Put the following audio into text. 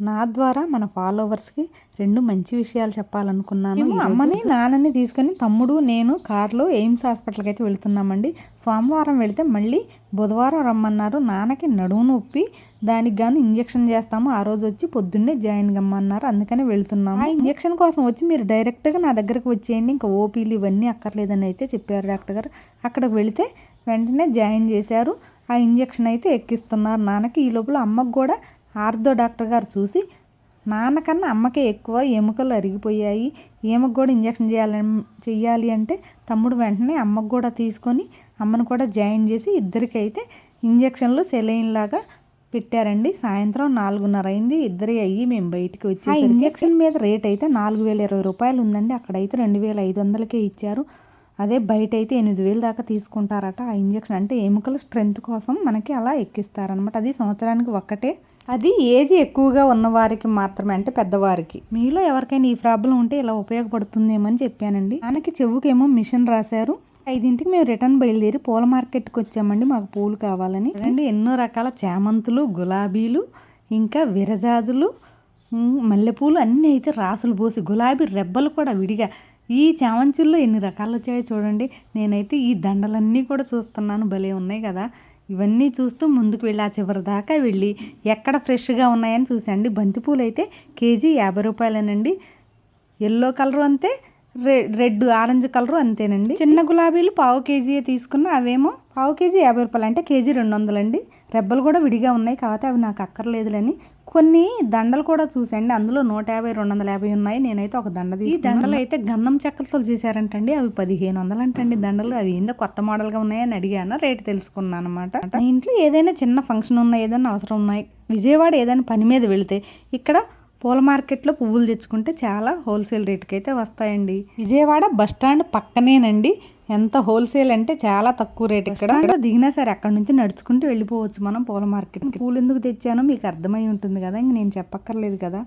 నా ద్వారా మన ఫాలోవర్స్కి రెండు మంచి విషయాలు చెప్పాలనుకున్నాను అమ్మని నాన్నని తీసుకొని తమ్ముడు నేను కారులో ఎయిమ్స్ హాస్పిటల్కి అయితే వెళ్తున్నామండి. సోమవారం వెళితే మళ్ళీ బుధవారం రమ్మన్నారు. నాన్నకి నడుము నొప్పి. దానికి గాను ఇంజెక్షన్ చేస్తాము. ఆ రోజు వచ్చి పొద్దున్నే జాయిన్ కమ్మన్నారు అందుకని వెళ్తున్నాము. ఆ ఇంజెక్షన్ కోసం వచ్చి మీరు డైరెక్ట్గా నా దగ్గరకు వచ్చేయండి. ఇంకా ఓపీలు ఇవన్నీ అక్కర్లేదని అయితే చెప్పారు డాక్టర్ గారు. అక్కడికి వెళితే వెంటనే జాయిన్ చేశారు. ఆ ఇంజెక్షన్ అయితే ఎక్కిస్తున్నారు. నాన్నకి ఈ లోపల అమ్మకు కూడా ఆర్థో డాక్టర్ గారు చూసి నాన్నకన్నా అమ్మకే ఎక్కువ ఎముకలు అరిగిపోయాయి. ఈమెకు కూడా ఇంజక్షన్ చేయాలని చెయ్యాలి అంటే తమ్ముడు వెంటనే అమ్మకు కూడా తీసుకొని అమ్మను కూడా జాయిన్ చేసి ఇద్దరికైతే ఇంజక్షన్లు సెలైన్ లాగా పెట్టారండి. సాయంత్రం నాలుగున్నర అయింది. ఇద్దరి అయ్యి మేము బయటికి వచ్చి ఇంజక్షన్ మీద రేట్ అయితే నాలుగు వేల ఇరవై రూపాయలు ఉందండి. అక్కడైతే రెండు వేల ఐదు వందలకే ఇచ్చారు. అదే బయట అయితే ఎనిమిది వేలు దాకా తీసుకుంటారట ఆ ఇంజక్షన్. అంటే ఎముకల స్ట్రెంత్ కోసం మనకి అలా ఎక్కిస్తారనమాట అది సంవత్సరానికి ఒక్కటే. అది ఏజ్ ఎక్కువగా ఉన్నవారికి మాత్రమే అంటే పెద్దవారికి. మీలో ఎవరికైనా ఈ ప్రాబ్లం ఉంటే ఇలా ఉపయోగపడుతుందేమో అని చెప్పానండి. మనకి చెవుకేమో మిషన్ రాశారు. ఐదింటికి మేము రిటర్న్ బయలుదేరి పూల మార్కెట్కి వచ్చామండి. మాకు పూలు కావాలని. అండి ఎన్నో రకాల చామంతులు గులాబీలు ఇంకా విరజాజులు మల్లెపూలు అన్నీ అయితే రాసులు పోసి గులాబీ రెబ్బలు కూడా విడిగా. ఈ చామంచుల్లో ఎన్ని రకాలు వచ్చాయో చూడండి. నేనైతే ఈ దండలన్నీ కూడా చూస్తున్నాను. భలే ఉన్నాయి కదా. ఇవన్నీ చూస్తూ ముందుకు వెళ్ళి ఆ చివరి దాకా వెళ్ళి ఎక్కడ ఫ్రెష్గా ఉన్నాయని చూసండి బంతిపూలు అయితే కేజీ యాభై రూపాయలేనండి. ఎల్లో కలర్ అంతే రెడ్ ఆరెంజ్ కలర్ అంతేనండి. చిన్న గులాబీలు పావు కేజీ తీసుకున్న అవేమో పావు కేజీ యాభై రూపాయలు అంటే కేజీ రెండు వందలండి రెబ్బలు కూడా విడిగా ఉన్నాయి కాకపోతే అవి నాకు అక్కర్లేదులని కొన్ని దండలు కూడా చూసండి అందులో నూట యాభై రెండు వందల యాభై ఉన్నాయి. నేనైతే ఒక దండ ఈ దండలు అయితే గంధం చెక్కలతో చేశారంటండి. అవి పదిహేను వందలు అంటండి దండలు. అవి ఏందో కొత్త మోడల్గా ఉన్నాయని అడిగాను. రేటు తెలుసుకున్నాను అనమాట ఇంట్లో ఏదైనా చిన్న ఫంక్షన్ ఉన్నా ఏదైనా అవసరం ఉన్నాయి విజయవాడ ఏదైనా పని మీద వెళితే ఇక్కడ పూల మార్కెట్లో పువ్వులు తెచ్చుకుంటే చాలా హోల్సేల్ రేట్కి అయితే వస్తాయండి. విజయవాడ బస్ స్టాండ్ పక్కనేనండి. ఎంత హోల్సేల్ అంటే చాలా తక్కువ రేట్ ఇక్కడ. దిగినా సరే అక్కడ నుంచి నడుచుకుంటూ వెళ్ళిపోవచ్చు మనం పూల మార్కెట్ పూలు ఎందుకు తెచ్చానో మీకు అర్థమై ఉంటుంది కదా ఇంక నేను చెప్పక్కర్లేదు కదా.